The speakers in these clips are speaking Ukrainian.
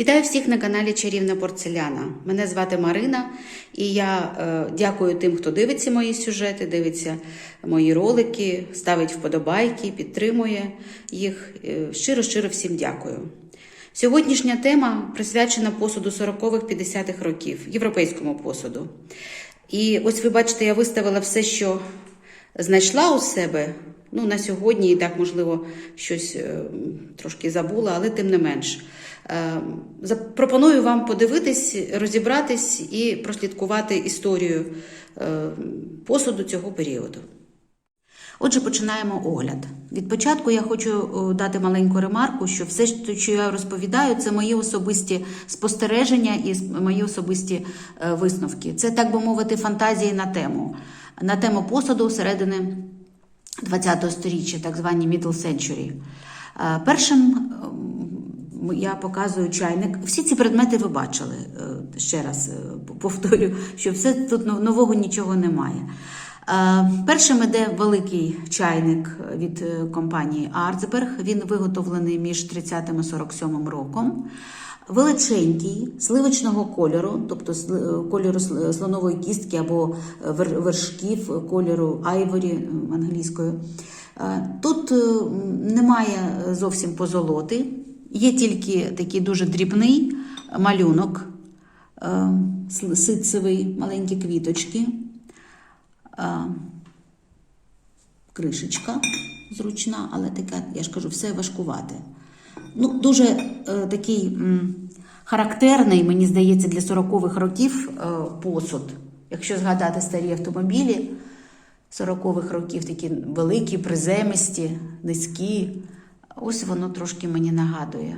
Вітаю всіх на каналі Чарівна Порцеляна. Мене звати Марина, і я е, дякую тим, хто дивиться мої сюжети, дивиться мої ролики, ставить вподобайки, підтримує їх. Е, Щиро-щиро всім дякую. Сьогоднішня тема присвячена посуду 40-х 50-х років, європейському посуду. І ось ви бачите, я виставила все, що знайшла у себе. Ну, на сьогодні і так, можливо, щось е, трошки забула, але тим не менш. Е, Запропоную вам подивитись, розібратись і прослідкувати історію е, посуду цього періоду. Отже, починаємо огляд. Від початку я хочу дати маленьку ремарку, що все, що я розповідаю, це мої особисті спостереження і мої особисті е, висновки. Це, так би мовити, фантазії на тему, на тему посуду середини ХХ століття, так звані Middle Century. Е, Першим ем, я показую чайник. Всі ці предмети ви бачили. Е, Ще раз е, повторю, що все тут нового нічого немає. Е, Першим іде великий чайник від компанії Арцберг. Він виготовлений між 30 і 47 роком. Величенький, сливочного кольору, тобто кольору слонової кістки або вершків, кольору айворі англійською. Тут немає зовсім позолоти, є тільки такий дуже дрібний малюнок, е, ситцевий, маленькі квіточки, е, кришечка зручна, але така, я ж кажу, все важкувате. Ну, дуже е, такий характерний, мені здається, для 40-х років посуд. Якщо згадати старі автомобілі 40-х років, такі великі, приземисті, низькі, ось воно трошки мені нагадує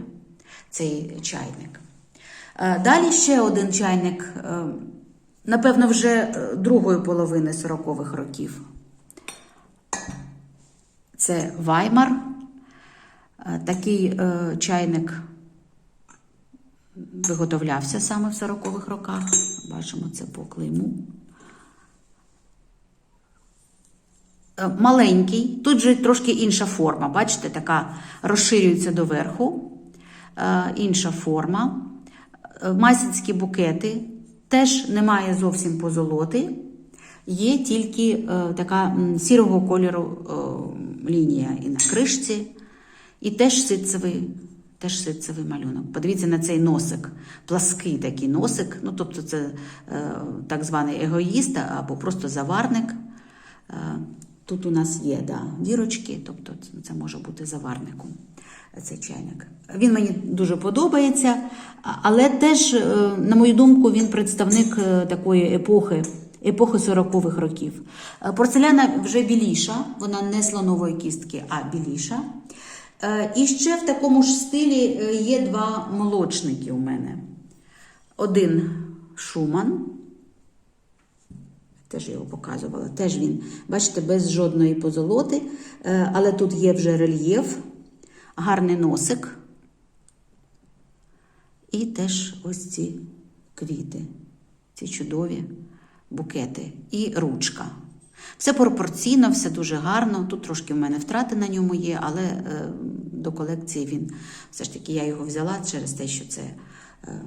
цей чайник. Е, Далі ще один чайник, е, напевно, вже е, другої половини 40-х років. Це Ваймар. Такий чайник виготовлявся саме в 40-х роках. Бачимо це по клейму. Е, Маленький, тут же трошки інша форма. Бачите, така розширюється доверху. Е, Інша форма. Е, Масінські букети. Теж немає зовсім позолоти. Є тільки е, така сірого кольору е, лінія і на кришці, і теж ситцевий, теж ситцевий малюнок. Подивіться на цей носик, плаский такий носик, ну тобто це е, так званий егоїст або просто заварник. Тут у нас є да, дірочки, тобто це- може бути заварником. Цей чайник. Він мені дуже подобається, але теж, е, на мою думку, він представник е, такої епохи, епохи 40-х років. Е, Порцеляна вже біліша, вона не слонової кістки, а біліша. І ще в такому ж стилі є два молочники у мене. Один Шуман, теж його показувала. Теж він, бачите, без жодної позолоти, Е, але тут є вже рельєф, гарний носик. І теж ось ці квіти, ці чудові букети. І ручка. Все пропорційно, все дуже гарно. Тут трошки в мене втрати на ньому є, але е, до колекції він все ж таки я його взяла через те, що це е,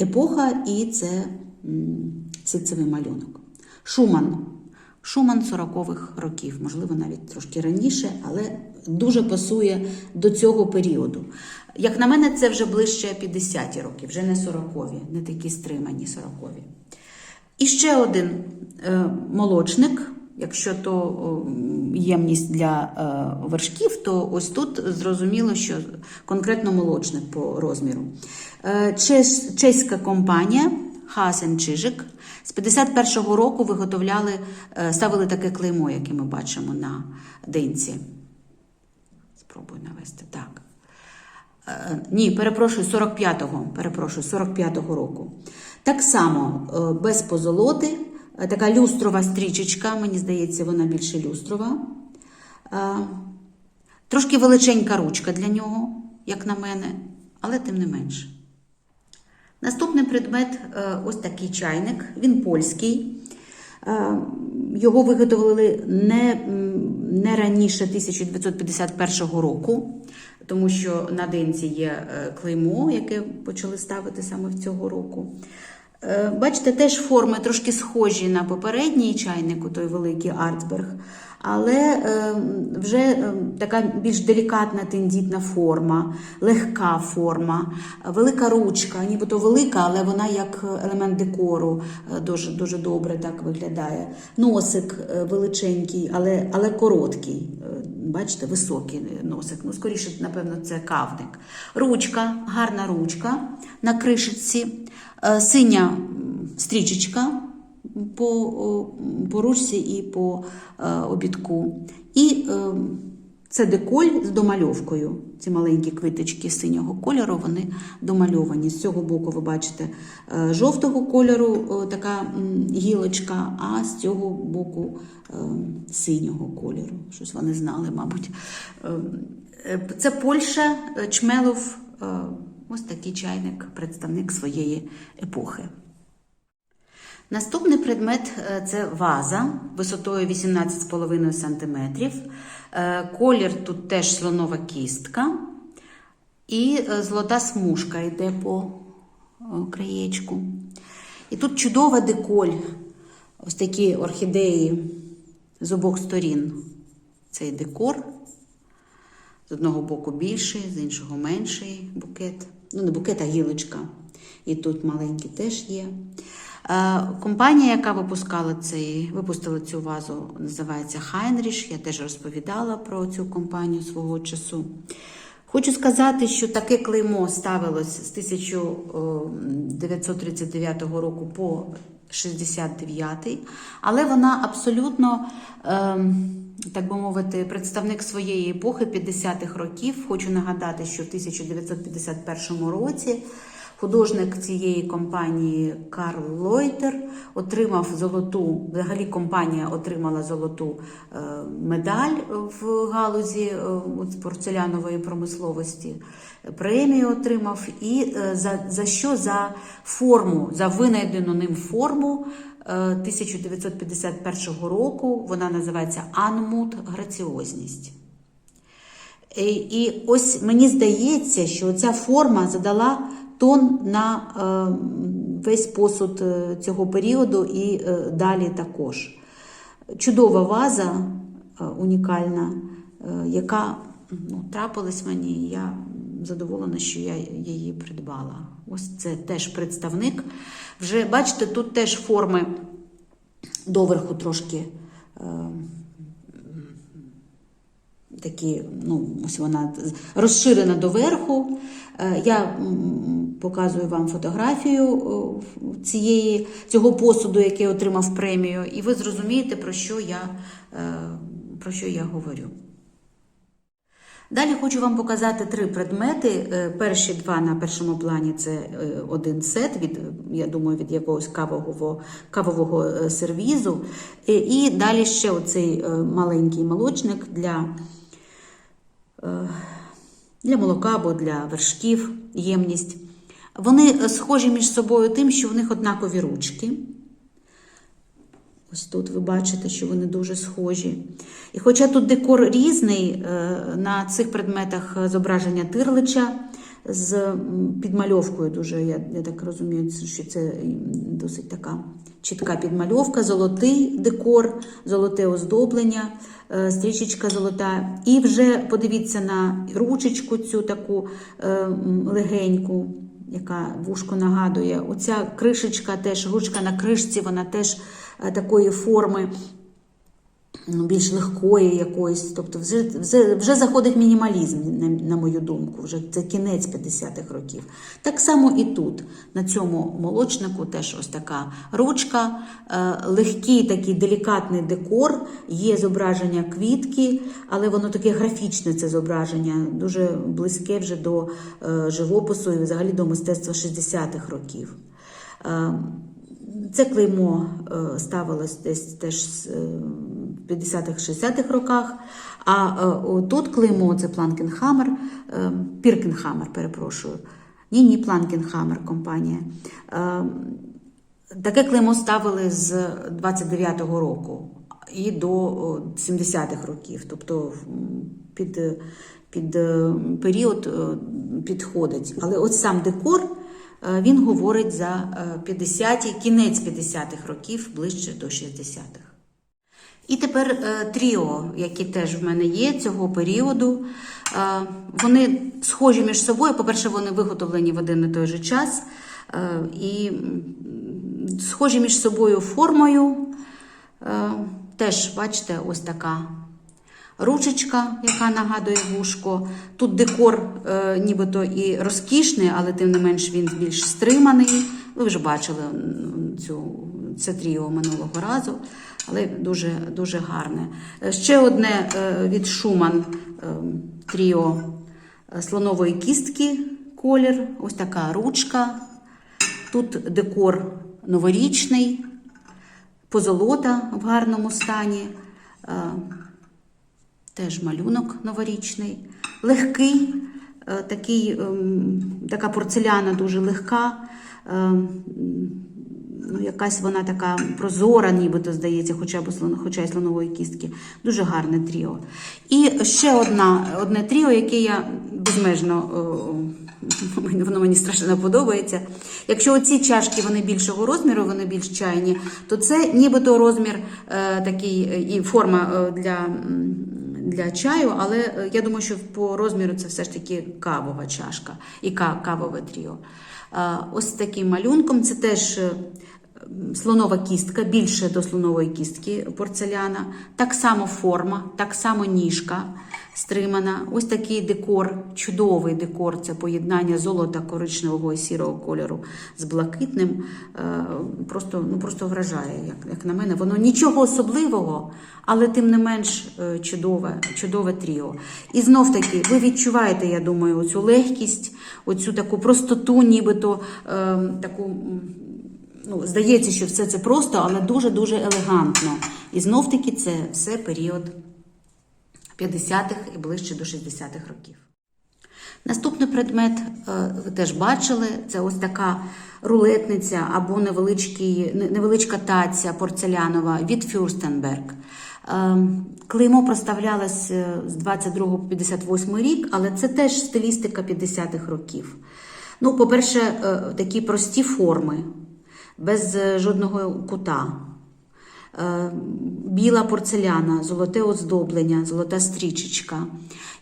епоха і це м, ситцевий малюнок. Шуман. Шуман 40-х років, можливо, навіть трошки раніше, але дуже пасує до цього періоду. Як на мене, це вже ближче 50-ті роки, вже не 40-ві, не такі стримані 40-ві. І ще один е, молочник. Якщо то ємність для е, вершків, то ось тут зрозуміло, що конкретно молочник по розміру. Е, чеська компанія Хасен Чижик з 51-го року виготовляли, е, ставили таке клеймо, яке ми бачимо на динці. Спробую навести так. Е, Ні, перепрошую, 45-го, перепрошую, 45-го року. Так само е, без позолоти, така люстрова стрічечка, мені здається, вона більше люстрова. Трошки величенька ручка для нього, як на мене, але тим не менше. Наступний предмет е, ось такий чайник, він польський. Е, Його виготовили не, не раніше 1951 року. тому що на денці є е, клеймо, яке почали ставити саме в цього року. Бачите, теж форми трошки схожі на попередній чайник, той великий Артсберг, але е, вже е, така більш делікатна тендітна форма, легка форма, велика ручка, нібито велика, але вона як елемент декору е, дуже, дуже добре так виглядає. Носик величенький, але, але короткий. Бачите, високий носик. Ну, скоріше, напевно, це кавник. Ручка, гарна ручка на кришечці, Е, синя стрічечка по, о, по ручці і по е, обідку. І е, це деколь з домальовкою. Ці маленькі квиточки синього кольору, вони домальовані. З цього боку ви бачите е, жовтого кольору така гілочка, а з цього боку синього кольору. Щось вони знали, мабуть. Це Польща, Чмелов. Ось такий чайник, представник своєї епохи. Наступний предмет е, це ваза висотою 18,5 см. Е, Колір тут теж слонова кістка. І е, золота смужка йде по краєчку. І тут чудова деколь. Ось такі орхідеї з обох сторін. Цей декор. З одного боку більший, з іншого менший букет. Ну, не букет, а гілочка. І тут маленький теж є. Е, Компанія, яка випускала цей, випустила цю вазу, називається Хайнріш. Я теж розповідала про цю компанію свого часу. Хочу сказати, що таке клеймо ставилось з 1939 року по 69, але вона абсолютно, ем, так би мовити, представник своєї епохи 50-х років. Хочу нагадати, що в 1951 році художник цієї компанії Карл Лойтер отримав золоту, взагалі компанія отримала золоту е, медаль в галузі е, порцелянової промисловості. Премію отримав і е, за, за що за форму, за винайдену ним форму е, 1951 року. Вона називається Анмут граціозність. І ось мені здається, що ця форма задала тон на е, весь посуд е, цього періоду і е, далі також. Чудова ваза, унікальна, яка ну, трапилась мені, і я задоволена, що я її придбала. Ось це теж представник. Вже бачите, тут теж форми доверху трошки. Такі, ну, ось вона розширена доверху. Е, Я показую вам фотографію цієї, цього посуду, який отримав премію, і ви зрозумієте, про що я, е, про що я говорю. Далі хочу вам показати три предмети. Е, Перші два на першому плані це е, один сет від, я думаю, від якогось кавового, кавового е, сервізу. Е, І далі ще оцей е, маленький молочник для, е, для молока або для вершків, ємність. Вони е, схожі між собою тим, що в них однакові ручки. Ось тут ви бачите, що вони дуже схожі. І хоча тут декор різний, е, на цих предметах зображення тирлича з підмальовкою, дуже, я, я так розумію, що це досить така чітка підмальовка, золотий декор, золоте оздоблення, е, стрічечка золота. І вже подивіться на ручечку цю таку е, легеньку яка вушко нагадує. Оця кришечка теж, ручка на кришці, вона теж е, такої форми. Ну, Більш легкої якоїсь, тобто вже, вже, вже заходить мінімалізм, на, на мою думку, вже це кінець 50-х років. Так само і тут, на цьому молочнику, теж ось така ручка, е, легкий такий делікатний декор, є зображення квітки, але воно таке графічне це зображення, дуже близьке вже до е, живопису і взагалі до мистецтва 60-х років. Е, це клеймо е, ставилось десь теж з, е, в 50-х, 60-х роках. А е, тут клеймо це Планкенхаммер, е, Піркенхаммер, перепрошую. Ні, ні, Планкенхаммер компанія. Е, Таке клеймо ставили з 29-го року і до 70-х років. Тобто під, під період підходить. Але от сам декор він говорить за 50-ті, кінець 50-х років, ближче до 60-х. І тепер е, тріо, які теж в мене є цього періоду. Е, вони схожі між собою. По-перше, вони виготовлені в один і той же час. Е, і схожі між собою формою. Теж, бачите, ось така ручечка, яка нагадує вушко. Тут декор нібито і розкішний, але тим не менш він більш стриманий. Ви вже бачили цю, це тріо минулого разу, але дуже, дуже гарне. Е, Ще одне е, від Шуман е, тріо слонової кістки колір. Ось така ручка. Тут декор новорічний, позолота в гарному стані. Теж малюнок новорічний, легкий, такий, ем, така порцеляна дуже легка, ем, ну, якась вона така прозора, нібито здається, хоча б хоча й слонової кістки. Дуже гарне тріо. І ще одна, одне тріо, яке я безмежно. Воно мені страшно подобається. Якщо оці чашки вони більшого розміру, вони більш чайні, то це нібито розмір е, такий е, і форма е, для, для чаю, але е, я думаю, що по розміру це все ж таки кавова чашка і кавове тріо. Ось таким малюнком це теж. Слонова кістка, більше до слонової кістки порцеляна, так само форма, так само ніжка стримана. Ось такий декор, чудовий декор це поєднання золота, коричневого і сірого кольору з блакитним. Е, Просто, ну, просто вражає, як, як на мене. Воно нічого особливого, але тим не менш е, чудове, чудове тріо. І знов таки, ви відчуваєте, я думаю, оцю легкість, оцю таку простоту, нібито е, таку. Ну, здається, що все це просто, але дуже-дуже елегантно. І знов таки це все період 50-х і ближче до 60-х років. Наступний предмет е, ви теж бачили, це ось така рулетниця або невеличка таця порцелянова від Фюрстенберг. Е, Клеймо проставлялось е, з 22 по 58 рік, але це теж стилістика 50-х років. Ну, по-перше, е, такі прості форми, без е, жодного кута. Е, Біла порцеляна, золоте оздоблення, золота стрічечка.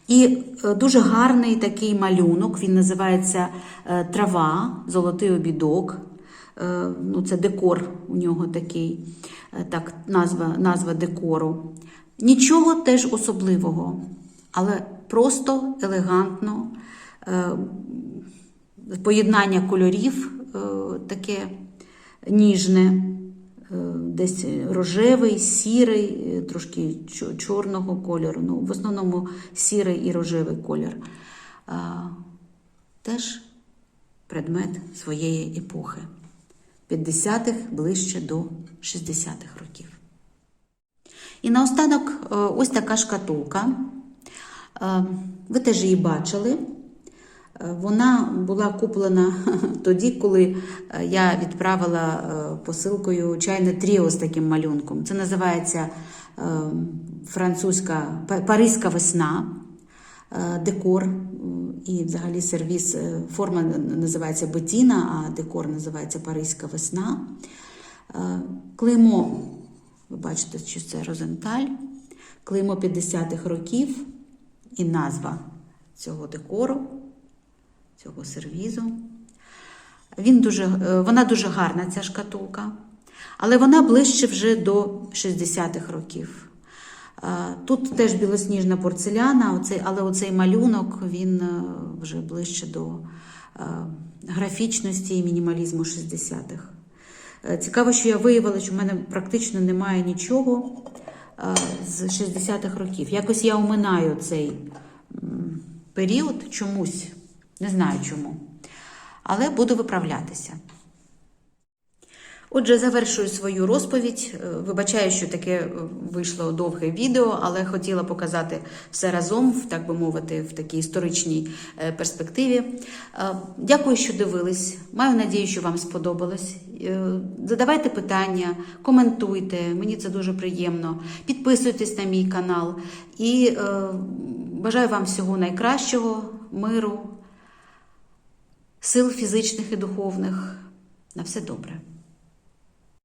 І е, дуже гарний такий малюнок, він називається Трава, золотий обідок. Ну, це декор у нього такий, так, назва, назва декору. Нічого теж особливого, але просто елегантно. Поєднання кольорів таке ніжне, е, десь рожевий, сірий, е, трошки чорного кольору. Ну, в основному сірий і рожевий колір. Теж предмет своєї епохи. 50-х ближче до 60-х років. І наостанок е, ось така шкатулка. Ви теж її бачили. Е, Вона була куплена тоді, коли е, я відправила е, посилкою чайне тріо з таким малюнком. Це називається французька паризька весна, декор і взагалі сервіс. Форма називається Бетіна, а декор називається Паризька весна. Клеймо, ви бачите, що це Розенталь, клеймо 50-х років і назва цього декору цього сервізу. Він дуже, е, вона дуже гарна, ця шкатулка, але вона ближче вже до 60-х років. Е, Тут теж білосніжна порцеляна, але оцей малюнок він е, вже ближче до графічності і мінімалізму 60-х. Е, Цікаво, що я виявила, що в мене практично немає нічого з 60-х років. Якось я оминаю цей період чомусь. Не знаю чому. Але буду виправлятися. Отже, завершую свою розповідь. Е, Вибачаю, що таке е, вийшло довге відео, але хотіла показати все разом, так би мовити, в такій історичній е, перспективі. Дякую, що дивились. Маю надію, що вам сподобалось. Задавайте питання, коментуйте, мені це дуже приємно. Підписуйтесь на мій канал і Бажаю вам всього найкращого, миру, сил фізичних і духовних. На все добре.